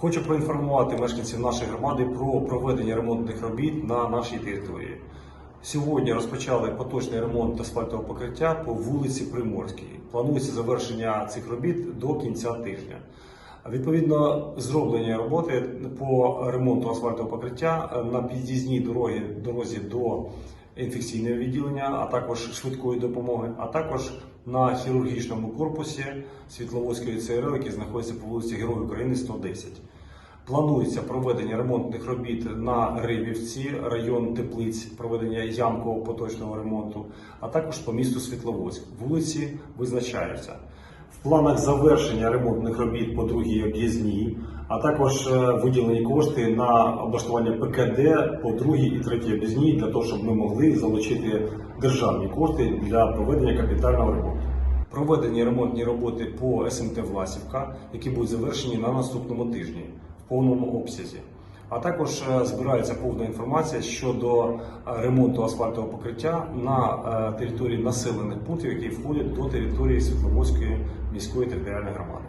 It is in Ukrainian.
Хочу проінформувати мешканців нашої громади про проведення ремонтних робіт на нашій території. Сьогодні розпочали поточний ремонт асфальтового покриття по вулиці Приморській. Планується завершення цих робіт до кінця тижня. Відповідно, зроблені роботи по ремонту асфальтового покриття на під'їзній дорогі, дорозі до інфекційного відділення, а також швидкої допомоги, а також на хірургічному корпусі Світловодської ЦРЛ, який знаходиться по вулиці Героїв України 110. Планується проведення ремонтних робіт на Рибівці, район Теплиць, проведення ямкового поточного ремонту, а також по місту Світловодськ. Вулиці визначаються. В планах завершення ремонтних робіт по другій об'їзній, а також е, виділені кошти на облаштування ПКД по другій і третій об'їзній для того, щоб ми могли залучити державні кошти для проведення капітального ремонту. Проведені ремонтні роботи по СМТ Власівка, які будуть завершені на наступному тижні повному обсязі. А також е, збирається повна інформація щодо е, ремонту асфальтового покриття на е, території населених пунктів, які входять до території Світловодської міської територіальної громади.